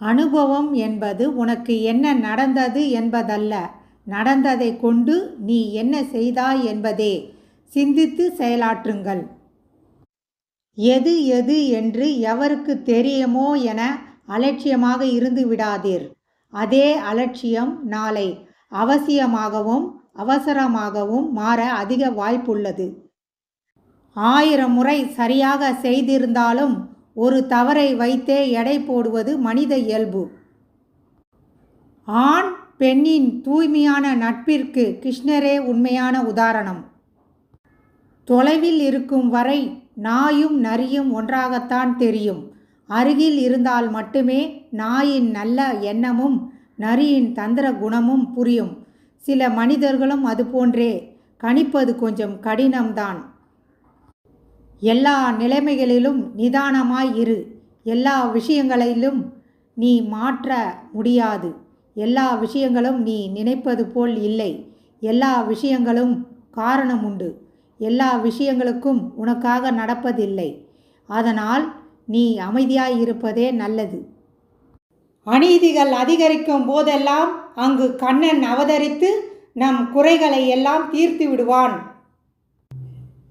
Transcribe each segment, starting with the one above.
அனுபவம் என்பது உனக்கு என்ன நடந்தது என்பதல்ல. நடந்ததை கொண்டு நீ என்ன செய்தாய் என்பதே. சிந்தித்து செயலாற்றுங்கள். எது எது என்று எவருக்கு தெரியுமோ என அலட்சியமாக இருந்து விடாதீர். அதே அலட்சியம் நாளை அவசியமாகவும் அவசரமாகவும் மாற அதிக வாய்ப்புள்ளது. ஆயிரம் முறை சரியாக செய்திருந்தாலும் ஒரு தவறை வைத்தே எடை போடுவது மனித இயல்பு. ஆண் பெண்ணின் தூய்மையான நட்பிற்கு கிருஷ்ணரே உண்மையான உதாரணம். தொலைவில் இருக்கும் வரை நாயும் நரியும் ஒன்றாகத்தான் தெரியும். அருகில் இருந்தால் மட்டுமே நாயின் நல்ல எண்ணமும் நரியின் தந்திர குணமும் புரியும். சில மனிதர்களும் அதுபோன்றே கணிப்பது கொஞ்சம் கடினம்தான். எல்லா நிலைமைகளிலும் நிதானமாய் இரு. எல்லா விஷயங்களிலும் நீ மாற்ற முடியாது. எல்லா விஷயங்களும் நீ நினைப்பது போல் இல்லை. எல்லா விஷயங்களும் காரணம் உண்டு. எல்லா விஷயங்களுக்கும் உனக்காக நடப்பதில்லை. அதனால் நீ அமைதியாய் இருப்பதே நல்லது. அநீதிகள் அதிகரிக்கும் போதெல்லாம் அங்கு கண்ணன் அவதரித்து நம் குறைகளை எல்லாம் தீர்த்து விடுவான்.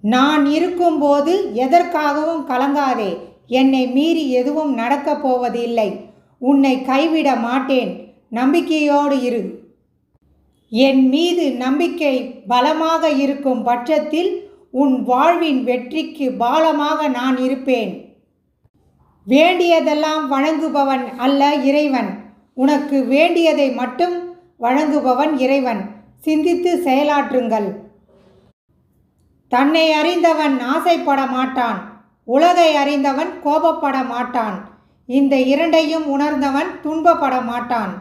நான் இருக்கும்போது எதற்காகவும் கலங்காதே. என்னை மீறி எதுவும் நடக்கப் போவதில்லை. உன்னை கைவிட மாட்டேன். நம்பிக்கையோடு இரு. என் மீது நம்பிக்கை பலமாக இருக்கும் பட்சத்தில் உன் வாழ்வின் வெற்றிக்கு பாலமாக நான் இருப்பேன். வேண்டியதெல்லாம் வழங்குபவன் அல்ல இறைவன். உனக்கு வேண்டியதை மட்டும் வழங்குபவன் இறைவன். சிந்தித்து செயலாற்றுங்கள். தன்னை அறிந்தவன் ஆசைப்பட மாட்டான் உலகை அறிந்தவன் கோபப்பட மாட்டான் இந்த இரண்டையும் உணர்ந்தவன் துன்பப்பட மாட்டான்.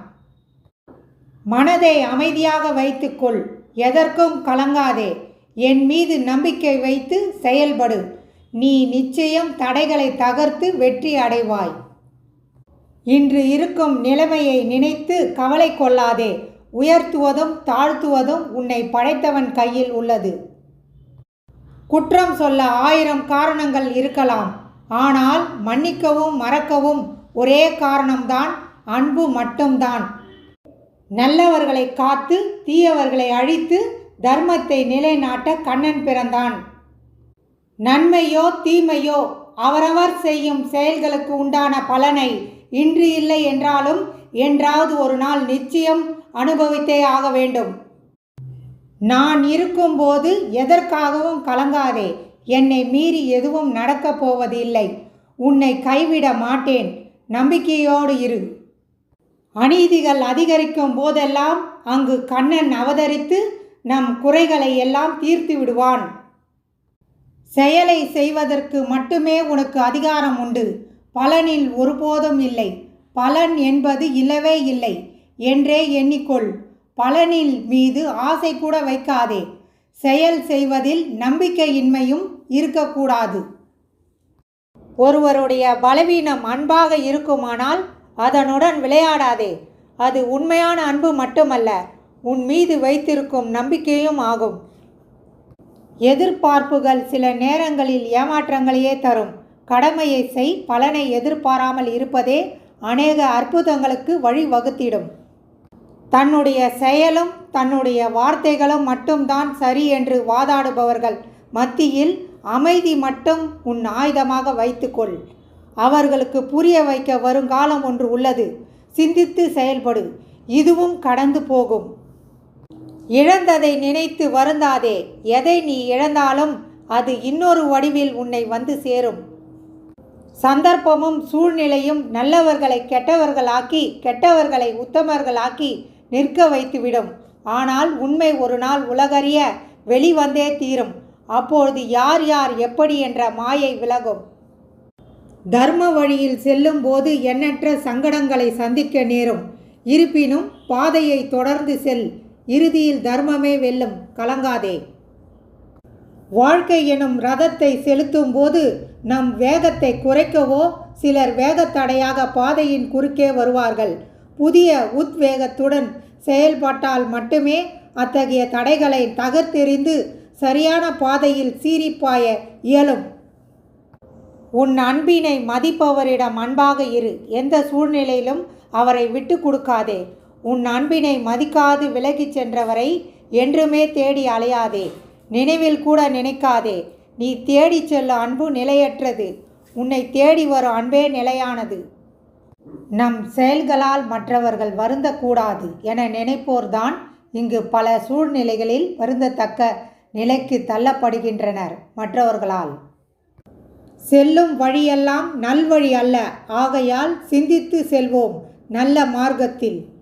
மனதை அமைதியாக வைத்துக்கொள் எதற்கும் கலங்காதே என் மீது நம்பிக்கை வைத்து செயல்படு நீ நிச்சயம் தடைகளை தகர்த்து வெற்றி அடைவாய். இன்று இருக்கும் நிலைமையை நினைத்து கவலை கொள்ளாதே உயர்த்துவதும் தாழ்த்துவதும் உன்னை படைத்தவன் கையில் உள்ளது. குற்றம் சொல்ல ஆயிரம் காரணங்கள் இருக்கலாம். ஆனால் மன்னிக்கவும் மறக்கவும் ஒரே காரணம்தான் அன்பு மட்டும்தான். நல்லவர்களை காத்து தீயவர்களை அழித்து தர்மத்தை நிலைநாட்ட கண்ணன் பிறந்தான். நன்மையோ தீமையோ அவரவர் செய்யும் செயல்களுக்கு உண்டான பலனை இன்று இல்லை என்றாலும் என்றாவது ஒரு நாள் நிச்சயம் அனுபவித்தே ஆக வேண்டும். நான் இருக்கும்போது எதற்காகவும் கலங்காதே. என்னை மீறி எதுவும் நடக்கப் போவதில்லை. உன்னை கைவிட மாட்டேன். நம்பிக்கையோடு இரு. அநீதிகள் அதிகரிக்கும் போதெல்லாம் அங்கு கண்ணன் அவதரித்து நம் குறைகளை எல்லாம் தீர்த்து விடுவான். செயலை செய்வதற்கு மட்டுமே உனக்கு அதிகாரம் உண்டு. பலனில் ஒருபோதும் இல்லை. பலன் என்பது இல்லவே இல்லை. என்றே எண்ணிக்கொள். பலனில் மீது ஆசை கூட வைக்காதே. செயல் செய்வதில் நம்பிக்கையின்மையும் இருக்கக்கூடாது. ஒருவருடைய பலவீனம் அன்பாக இருக்குமானால் அதனுடன் விளையாடாதே. அது உண்மையான அன்பு மட்டுமல்ல உன் மீது வைத்திருக்கும் நம்பிக்கையும் ஆகும். எதிர்பார்ப்புகள் சில நேரங்களில் ஏமாற்றங்களையே தரும். கடமையை செய் பலனை எதிர்பாராமல் இருப்பதே அநேக அற்புதங்களுக்கு வழிவகுத்திடும். தன்னுடைய செயலும் தன்னுடைய வார்த்தைகளும் மட்டும்தான் சரி என்று வாதாடுபவர்கள் மத்தியில் அமைதி மட்டும் உன் ஆயுதமாக வைத்துக்கொள். அவர்களுக்கு புரிய வைக்க வருங்காலம் ஒன்று உள்ளது. சிந்தித்து செயல்படு. இதுவும் கடந்து போகும். இழந்ததை நினைத்து வருந்தாதே. எதை நீ இழந்தாலும் அது இன்னொரு வடிவில் உன்னை வந்து சேரும். சந்தர்ப்பமும் சூழ்நிலையும் நல்லவர்களை கெட்டவர்களாக்கி கெட்டவர்களை உத்தமர்களாக்கி நிற்க வைத்துவிடும். ஆனால் உண்மை ஒரு நாள் உலகறிய வெளிவந்தே தீரும். அப்பொழுது யார் யார் எப்படி என்ற மாயை விலகும். தர்ம வழியில் செல்லும் போது எண்ணற்ற சங்கடங்களை சந்திக்க நேரும். இருப்பினும் பாதையை தொடர்ந்து செல். இறுதியில் தர்மமே வெல்லும். கலங்காதே. வாழ்க்கை எனும் ரதத்தை செலுத்தும் போது நம் வேகத்தை குறைக்கவோ சிலர் வேகத்தடையாக பாதையின் குறுக்கே வருவார்கள். புதிய உத்வேகத்துடன் செயல்பட்டால் மட்டுமே அத்தகைய தடைகளை தகர்த்தெறிந்து சரியான பாதையில் சீறிப்பாய இயலும். உன் அன்பினை மதிப்பவரிடம் அன்பாக இரு. எந்த சூழ்நிலையிலும் அவரை விட்டு கொடுக்காதே. உன் அன்பினை மதிக்காது விலகிச் சென்றவரை என்றுமே தேடி அலையாதே. நினைவில் கூட நினைக்காதே. நீ தேடிச் செல்லும் அன்பு நிலையற்றது. உன்னை தேடி வரும் அன்பே நிலையானது. நம் செயல்களால் மற்றவர்கள் வருந்தக்கூடாது என நினைப்போர்தான் இங்கு பல சூழ்நிலைகளில் வருந்தத்தக்க நிலைக்கு தள்ளப்படுகின்றனர் மற்றவர்களால். செல்லும் வழியெல்லாம் நல்வழி அல்ல. ஆகையால் சிந்தித்து செல்வோம் நல்ல மார்க்கத்தில்.